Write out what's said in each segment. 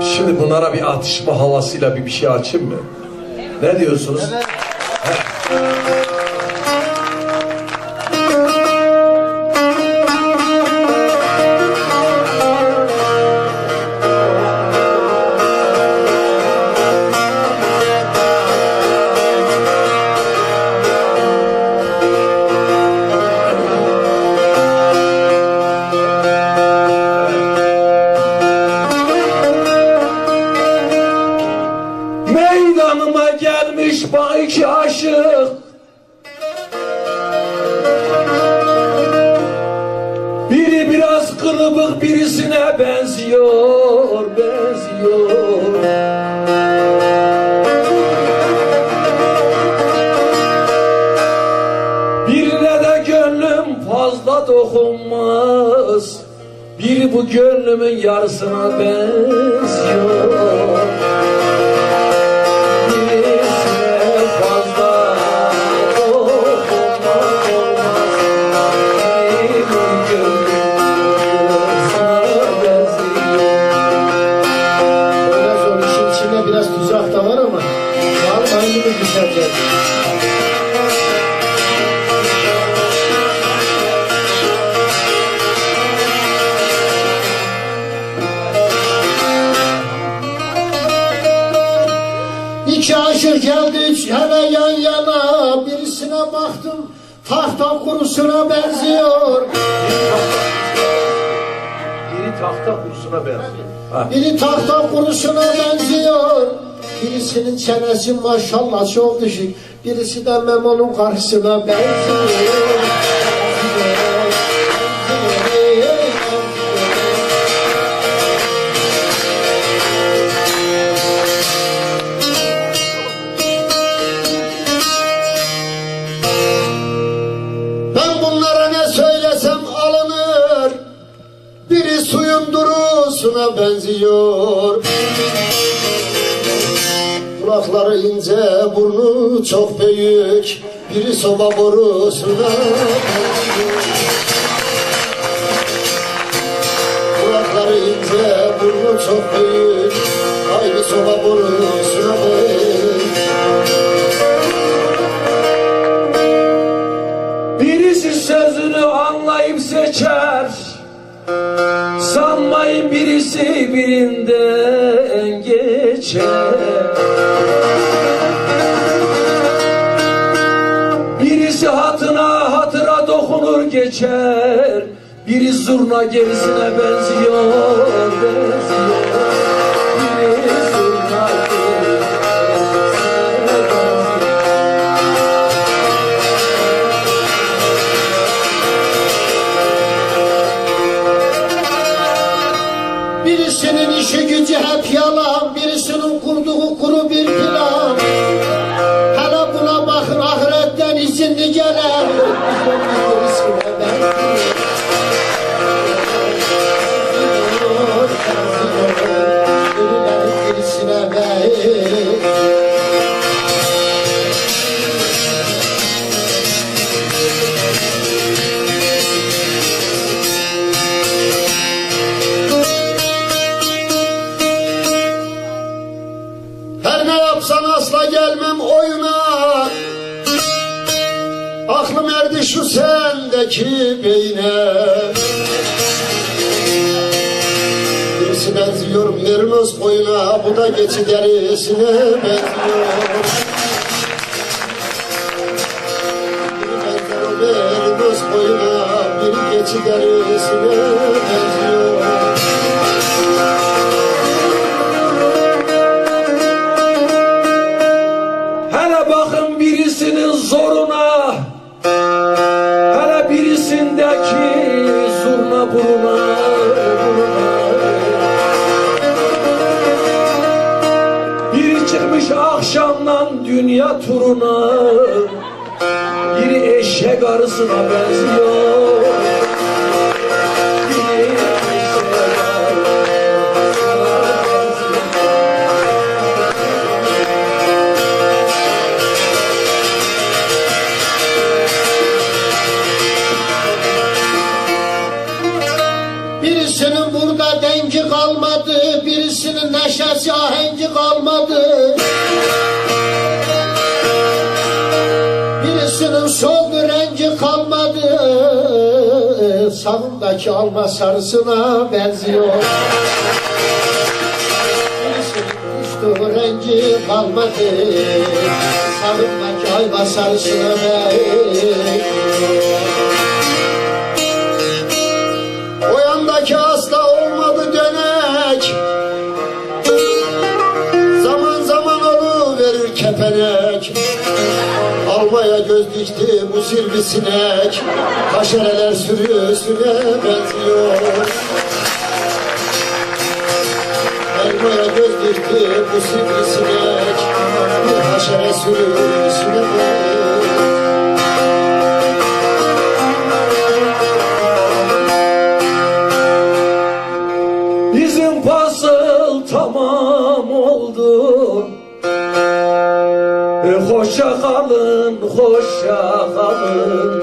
Şimdi bunlara bir atışma havasıyla bir bir şey açayım mı? Ne diyorsunuz? Meydanıma gelmiş bak aşık. Biri biraz kılıbık birisine benziyor, benziyor. Birine de gönlüm fazla dokunmaz. Biri bu gönlümün yarısına benziyor Birisine baktım tahta kurusuna benziyor Biri tahta kursuna benziyor. Ha. Biri tahta kurusuna benziyor. Birisinin çenesi maşallah çok düşük. Birisi de Memo'nun karşısına benziyor. Bunlara ne söylesem alınır. Biri suyun durusuna benziyor. Kulakları ince, burnu çok büyük. Biri soba borusuna benziyor. Sanmayın birisi birinden geçer. Birisi hatına hatıra dokunur geçer. Biri zurna gerisine benziyor, benziyor Birisinin işi gücü hep yalan, birisinin kurduğu kuru bir plan. Hele buna bakın ahiretten izinli gelen. Asla gelmem oyuna. Aklım erdi şu sendeki beyne. Birisi benziyor merinoz boyuna Bu da geçi derisine benziyor. Biri benzer merinoz boyuna Biri geçi derisine zoruna Hele birisindeki zurna buruna, buruna. Biri çıkmış akşamdan dünya turuna Biri eşek arısına benziyor Birisinin neşesi ahengi kalmadı. Birisinin soldu rengi kalmadı. Sağındaki alma sarısına benziyor. Birisinin rengi kalmadı. Sağındaki alma sarısına benziyor bu sivrisinek Haşereler sürüsüne benziyor Elmaya göz dikti bu sivrisinek Bir haşere sürüsüne benziyor Bizim pasıl tamam oldu kalın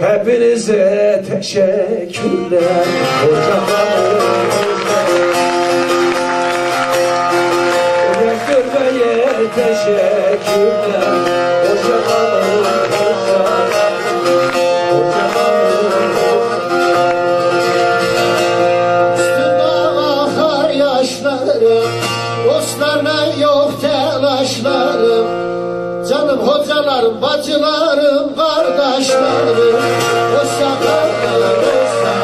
Hepinize teşekkürler Hoşça kalın, Rektör Bey'e teşekkürler hocalarım, bacılarım, kardeşlerim. Hoşça kalın, hoşça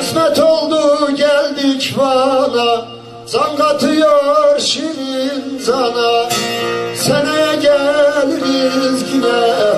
Kısmet oldu geldik Van'a Zang atıyor şirin zana. Seneye geliriz yine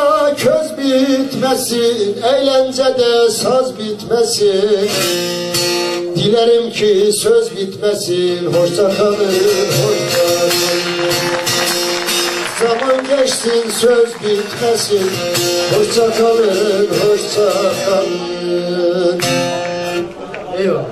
bitmesin Eğlencede saz bitmesin. Dilerim ki söz bitmesin Hoşça kalın, hoşça kalın. Zaman geçsin söz bitmesin Hoşça kalın, hoşça kalın. Eyvallah